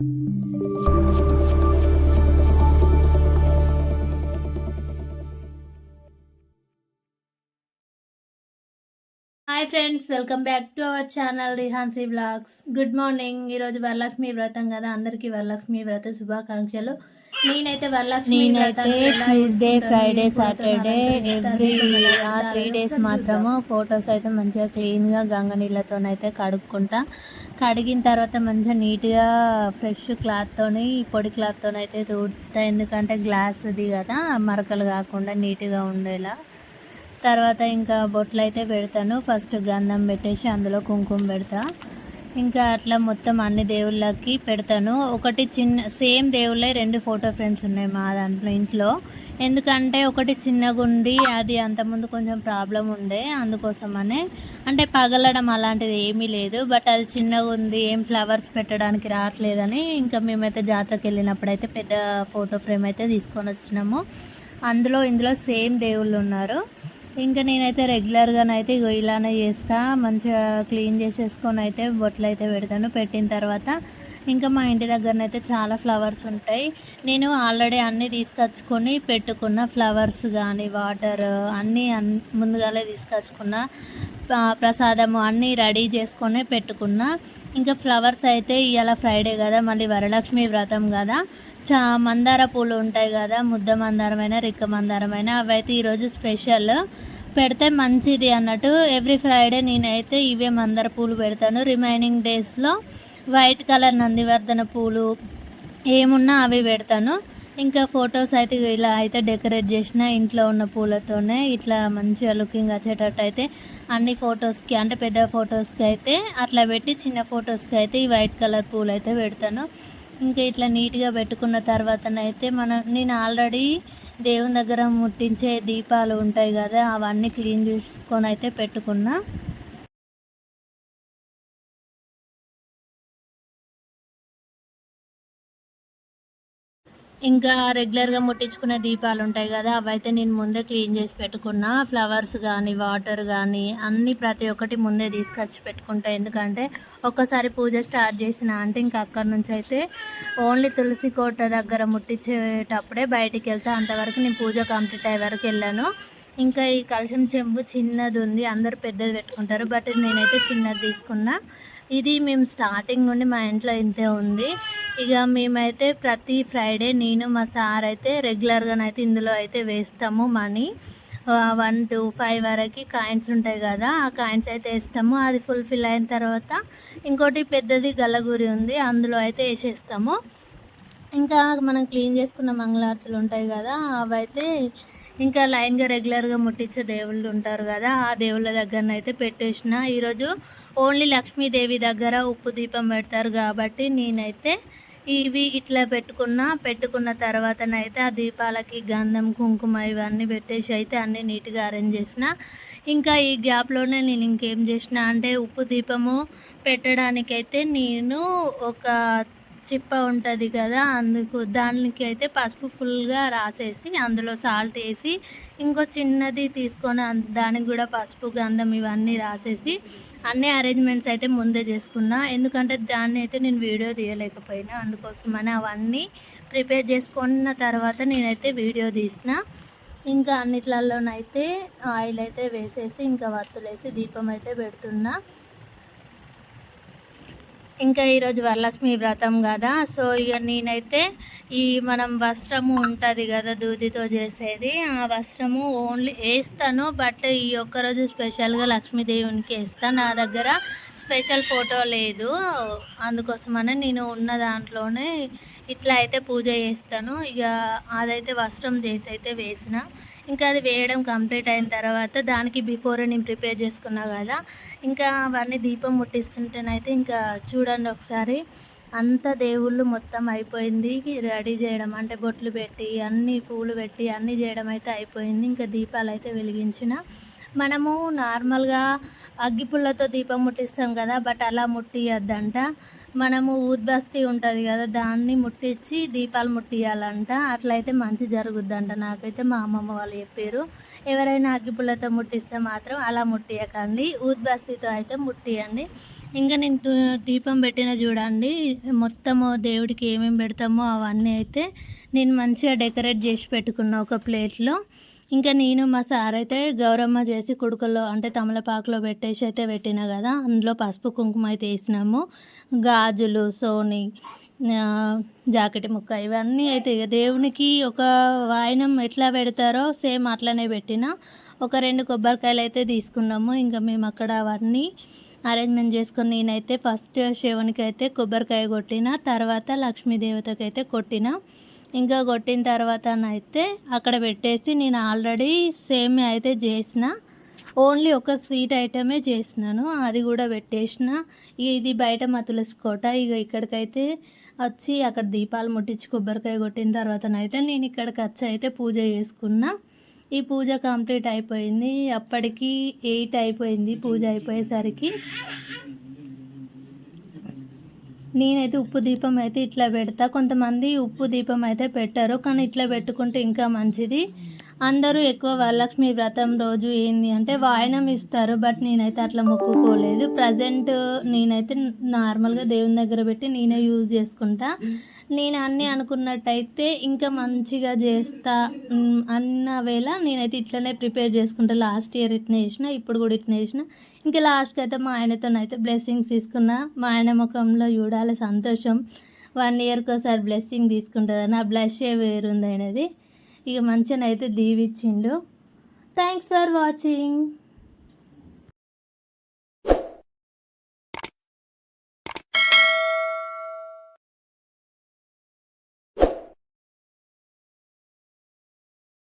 Thank you. Hi friends welcome back to our channel Rihansi blogs good morning ఈరోజు వరలక్ష్మి వ్రతం కదా. అందరికీ వరలక్ష్మి వ్రత శుభాకాంక్షలు. నేనైతే వరలక్ష్మి నేనైతే ట్యూస్డే ఫ్రైడే సాటర్డే ఎవ్రీ. ఆ త్రీ డేస్ మాత్రము ఫొటోస్ అయితే మంచిగా క్లీన్గా గంగ నీళ్ళతోనైతే కడుక్కుంటా. కడిగిన తర్వాత మంచిగా నీట్గా ఫ్రెష్ క్లాత్తోని పొడి క్లాత్తోనైతే తుడుచుతా. ఎందుకంటే గ్లాస్ది కదా మరకలు కాకుండా నీట్గా ఉండేలా. తర్వాత ఇంకా బొట్లు అయితే పెడతాను. ఫస్ట్ గంధం పెట్టేసి అందులో కుంకుమ పెడతా. ఇంకా అట్లా మొత్తం అన్ని దేవుళ్ళకి పెడతాను. ఒకటి చిన్న సేమ్ దేవుళ్ళే రెండు ఫోటో ఫ్రేమ్స్ ఉన్నాయి మా దాంట్లో ఇంట్లో. ఎందుకంటే ఒకటి చిన్నగా ఉండి అది అంతకుముందు కొంచెం ప్రాబ్లం ఉండే అందుకోసమనే. అంటే పగలడం అలాంటిది ఏమీ లేదు. బట్ అది చిన్నగా ఉంది ఏం ఫ్లవర్స్ పెట్టడానికి రావట్లేదని ఇంకా మేమైతే జాతరకి వెళ్ళినప్పుడు అయితే పెద్ద ఫోటో ఫ్రేమ్ అయితే తీసుకొని వచ్చినాము. అందులో ఇందులో సేమ్ దేవుళ్ళు ఉన్నారు. ఇంకా నేనైతే రెగ్యులర్గానైతే ఇగో ఇలానే చేస్తా. మంచిగా క్లీన్ చేసేసుకొని అయితే బొట్లు అయితే పెడతాను. పెట్టిన తర్వాత ఇంకా మా ఇంటి దగ్గరనైతే చాలా ఫ్లవర్స్ ఉంటాయి. నేను ఆల్రెడీ అన్నీ తీసుకొచ్చుకొని పెట్టుకున్న ఫ్లవర్స్ కానీ వాటర్ అన్నీ అన్ ముందుగానే తీసుకొచ్చుకున్న ప్రసాదము అన్నీ రెడీ చేసుకొని పెట్టుకున్నా ఇంకా ఫ్లవర్స్ అయితే ఇవాళ ఫ్రైడే కదా మళ్ళీ వరలక్ష్మి వ్రతం కదా. చా మందార పూలు ఉంటాయి కదా ముద్ద మందారమైన రిక్క మందారమైన అవి అయితే ఈరోజు స్పెషల్. పెడితే మంచిది అన్నట్టు ఎవ్రీ ఫ్రైడే నేనైతే ఇవే మందార పూలు పెడతాను. రిమైనింగ్ డేస్లో వైట్ కలర్ నందివర్ధన పూలు ఏమున్నా అవి పెడతాను. ఇంకా ఫొటోస్ అయితే ఇలా అయితే డెకరేట్ చేసిన ఇంట్లో ఉన్న పూలతోనే ఇట్లా మంచిగా లుకింగ్ వచ్చేటట్టు అయితే అన్ని ఫొటోస్కి అంటే పెద్ద ఫొటోస్కి అయితే అట్లా పెట్టి చిన్న ఫొటోస్కి అయితే ఈ వైట్ కలర్ పూలు అయితే పెడతాను. ఇంకా ఇట్లా నీట్గా పెట్టుకున్న తర్వాతనైతే మనం నేను ఆల్రెడీ దేవుని దగ్గర ముట్టించే దీపాలు ఉంటాయి కదా అవన్నీ క్లీన్ చేసుకొని అయితే పెట్టుకున్నా. ఇంకా రెగ్యులర్గా ముట్టించుకునే దీపాలు ఉంటాయి కదా అవైతే నేను ముందే క్లీన్ చేసి పెట్టుకున్నా. ఫ్లవర్స్ కానీ వాటర్ కానీ అన్నీ ప్రతి ఒక్కటి ముందే తీసుకొచ్చి పెట్టుకుంటా. ఎందుకంటే ఒక్కసారి పూజ స్టార్ట్ చేసిన అంటే ఇంకా అక్కడి నుంచి అయితే ఓన్లీ తులసి కోట దగ్గర ముట్టించేటప్పుడే బయటికి వెళ్తా. అంతవరకు నేను పూజ కంప్లీట్ అయ్యే వరకు వెళ్ళాను. ఇంకా ఈ కలశం చెంబు చిన్నది ఉంది అందరు పెద్దది పెట్టుకుంటారు. బట్ నేనైతే చిన్నది తీసుకున్నా. ఇది మేము స్టార్టింగ్ నుండి మా ఇంట్లో ఇంతే ఉంది. ఇక మేమైతే ప్రతి ఫ్రైడే నేను మా సార్ అయితే రెగ్యులర్గానైతే ఇందులో అయితే వేస్తాము మనీ. వన్ టు ఫైవ్ వరకు కాయిన్స్ ఉంటాయి కదా ఆ కాయిన్స్ అయితే వేస్తాము. అది ఫుల్ఫిల్ అయిన తర్వాత ఇంకోటి పెద్దది గల్లగురి ఉంది అందులో అయితే వేసేస్తాము. ఇంకా మనం క్లీన్ చేసుకున్న మంగళారతులు ఉంటాయి కదా అవైతే ఇంకా లైన్గా రెగ్యులర్గా ముట్టించే దేవుళ్ళు ఉంటారు కదా ఆ దేవుళ్ళ దగ్గరనైతే పెట్టేసిన. ఈరోజు ఓన్లీ లక్ష్మీదేవి దగ్గర ఉప్పు దీపం పెడతారు కాబట్టి నేనైతే ఇవి ఇట్లా పెట్టుకున్న పెట్టుకున్న తర్వాతనైతే ఆ దీపాలకి గంధం కుంకుమ ఇవన్నీ పెట్టేసి అయితే అన్నీ నీట్గా అరేంజ్ చేసిన. ఇంకా ఈ గ్యాప్లోనే నేను ఇంకేం చేసిన అంటే ఉప్పు దీపము పెట్టడానికైతే నేను ఒక చిప్ప ఉంటుంది కదా అందుకు దానికి అయితే పసుపు ఫుల్గా రాసేసి అందులో సాల్ట్ వేసి ఇంకో చిన్నది తీసుకొని దానికి కూడా పసుపు గంధం ఇవన్నీ రాసేసి అన్ని అరేంజ్మెంట్స్ అయితే ముందే చేసుకున్నా. ఎందుకంటే దాన్ని అయితే నేను వీడియో తీయలేకపోయినా అందుకోసమని అవన్నీ ప్రిపేర్ చేసుకున్న తర్వాత నేనైతే వీడియో తీసిన. ఇంకా అన్నిట్లలోనైతే ఆయిల్ అయితే వేసేసి ఇంకా వత్తులేసి దీపం అయితే పెడుతున్నా. ఇంకా ఈరోజు వరలక్ష్మి వ్రతం కదా. సో ఇక నేనైతే ఈ మనం వస్త్రము ఉంటుంది కదా దూదితో చేసేది. ఆ వస్త్రము ఓన్లీ వేస్తాను. బట్ ఈ ఒక్కరోజు స్పెషల్గా లక్ష్మీదేవునికి వేస్తాను నా దగ్గర స్పెషల్ ఫోటో లేదు. అందుకోసమని నేను ఉన్న దాంట్లోనే ఇట్లా అయితే పూజ చేస్తాను. ఇక అదైతే వస్త్రం చేసి అయితే వేసిన. ఇంకా అది వేయడం కంప్లీట్ అయిన తర్వాత దానికి బిఫోర్ నేను ప్రిపేర్ చేసుకున్నా కదా ఇంకా అవన్నీ దీపం ముట్టిస్తుంటేనైతే ఇంకా చూడండి ఒకసారి. అంత దేవుళ్ళు మొత్తం అయిపోయింది. రెడీ చేయడం అంటే బొట్లు పెట్టి అన్ని పూలు పెట్టి అన్నీ చేయడం అయితే అయిపోయింది. ఇంకా దీపాలు అయితే వెలిగించిన. మనము నార్మల్గా అగ్గిపుల్లతో దీపం ముట్టిస్తాం కదా బట్ అలా ముట్టియద్దంట. మనము ఊద్బస్తీ ఉంటుంది కదా దాన్ని ముట్టించి దీపాలు ముట్టియాలంట. అట్లయితే మంచి జరుగుద్దంట. నాకైతే మా అమ్మమ్మ వాళ్ళు చెప్పారు ఎవరైనా అగ్గిపుల్లతో ముట్టిస్తే మాత్రం అలా ముట్టియకండి. ఊద్బస్తీతో అయితే ముట్టియండి. ఇంకా నేను దీపం పెట్టిన చూడండి మొత్తము దేవుడికి ఏమేమి పెడతామో అవన్నీ అయితే నేను మంచిగా డెకరేట్ చేసి పెట్టుకున్నా ఒక ప్లేట్లో. ఇంకా నేను మా సార్ అయితే గౌరమ్మ చేసి కుడుకలో అంటే తమలపాకులో పెట్టేసి అయితే పెట్టిన కదా అందులో పసుపు కుంకుమ అయితే వేసినాము. గాజులు సోని జాకెట్ ముక్క ఇవన్నీ అయితే ఇక దేవునికి ఒక వాయనం ఎట్లా పెడతారో సేమ్ అట్లనే పెట్టిన. ఒక రెండు కొబ్బరికాయలు అయితే తీసుకున్నాము. ఇంకా మేము అక్కడ అవన్నీ అరేంజ్మెంట్ చేసుకొని నేనైతే ఫస్ట్ శివునికి అయితే కొబ్బరికాయ కొట్టిన తర్వాత లక్ష్మీదేవతకి అయితే కొట్టిన. ఇంకా కొట్టిన తర్వాత అయితే అక్కడ పెట్టేసి నేను ఆల్రెడీ సేమ్ అయితే చేసిన. ఓన్లీ ఒక స్వీట్ ఐటమే చేసినాను. అది కూడా పెట్టేసిన. ఇది బయట మా తులసి కోట. ఇక ఇక్కడికైతే వచ్చి అక్కడ దీపాలు ముట్టించి కొబ్బరికాయ కొట్టిన తర్వాతనైతే నేను ఇక్కడికి వచ్చి అయితే పూజ చేసుకున్నా. ఈ పూజ కంప్లీట్ అయిపోయింది. అప్పటికి ఎయిట్ అయిపోయింది పూజ అయిపోయేసరికి. నేనైతే ఉప్పు దీపం అయితే ఇట్లా పెడతా. కొంతమంది ఉప్పు దీపం అయితే పెట్టారు కానీ ఇట్లా పెట్టుకుంటే ఇంకా మంచిది. అందరూ ఎక్కువ వరలక్ష్మి వ్రతం రోజు ఏంది అంటే వాయనం ఇస్తారు బట్ నేనైతే అట్లా మొక్కుకోలేదు. ప్రజెంట్ నేనైతే నార్మల్గా దేవుని దగ్గర పెట్టి నేనే యూజ్ చేసుకుంటా. నేను అన్నీ అనుకున్నట్టయితే ఇంకా మంచిగా చేస్తా. అన్న వేళ నేనైతే ఇట్లనే ప్రిపేర్ చేసుకుంటా. లాస్ట్ ఇయర్ ఇట్లా చేసిన ఇప్పుడు కూడా ఇట్లా చేసిన. ఇంకా లాస్ట్కి అయితే మా ఆయనతోనైతే బ్లెస్సింగ్స్ తీసుకున్నా. మా ఆయన ముఖంలో చూడాలి సంతోషం. వన్ ఇయర్కి ఒకసారి బ్లెస్సింగ్ తీసుకుంటుందని. ఆ బ్లషే వేరుంది అనేది. ఇక మంచిగా అయితే దీవిచ్చిండు థ్యాంక్స్ ఫర్ వాచింగ్